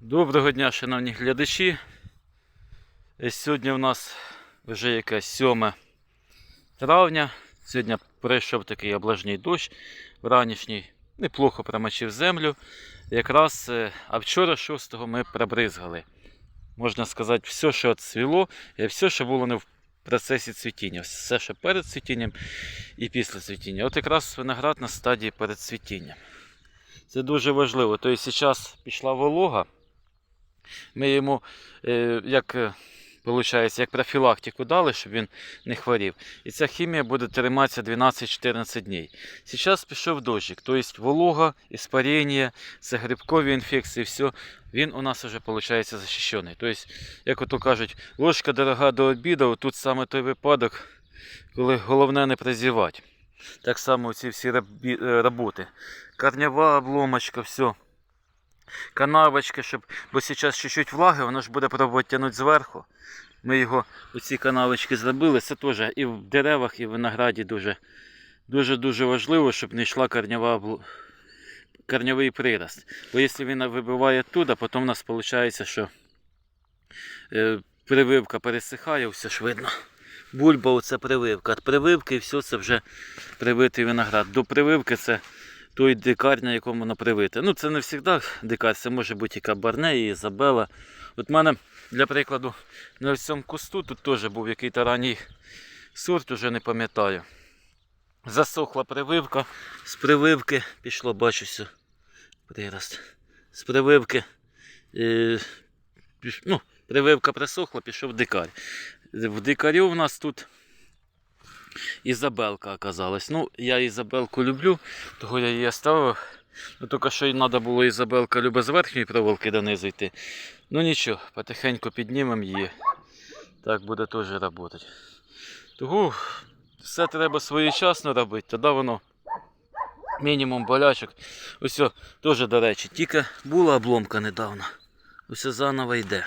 Доброго дня, шановні глядачі. Е, Сьогодні у нас вже якесь 7 травня. Сьогодні прийшов такий облажний дощ вранішній. Неплохо промочив землю. Якраз, е, а вчора 6-го ми прибризгали. Можна сказати, все, що цвіло, і все, що було не в процесі цвітіння. Все, що перед цвітінням і після цвітіння. От якраз виноград на стадії перед цвітінням. Це дуже важливо. Тобто зараз пішла волога. Ми йому е, як, е, получається, як профілактику дали, щоб він не хворів. І ця хімія буде триматися 12-14 днів. Зараз пішов дощик, тобто волога, іспарення, це грибкові інфекції, все, він у нас вже виходить захищений. Тобто, як ото кажуть, ложка дорога до обіду, тут саме той випадок, коли головне не прозівати. Так само ці всі е, роботи. Корнева обломочка, все канавочки, щоб, бо зараз чуть-чуть влаги, воно ж буде пробувати тягнути зверху. Ми його, оці канавочки зробили. Це теж і в деревах, і в винограді дуже дуже-дуже важливо, щоб не йшла корнева обло- прирост. Бо якщо він вибиває туди, потім у нас виходить, що е, прививка пересихає, все ж видно. Бульба оце прививка. Від прививки і все це вже привитий виноград. До прививки це той дикар, на якому воно привите. Ну, це не завжди дикар, це може бути і кабарне, і Ізабела. От в мене, для прикладу, на цьому кусту тут теж був якийсь ранній сорт, уже не пам'ятаю. Засохла прививка, з прививки пішло, бачу, все, прирост. З прививки, е, піш, ну, прививка присохла, пішов дикар. В дикарю в нас тут Ізабелка оказалась. Ну, я Ізабелку люблю, того я її оставив. Ну, тільки що й треба було Ізабелка любить з верхньої проволоки донизу йти. Ну нічого, потихеньку піднімемо її. Так буде теж працювати. Тому все треба своєчасно робити, тоді воно мінімум болячок. Ось, теж, до речі, тільки була обломка недавно. Ось заново йде.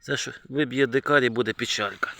Це ж виб'є дикар і буде печалька.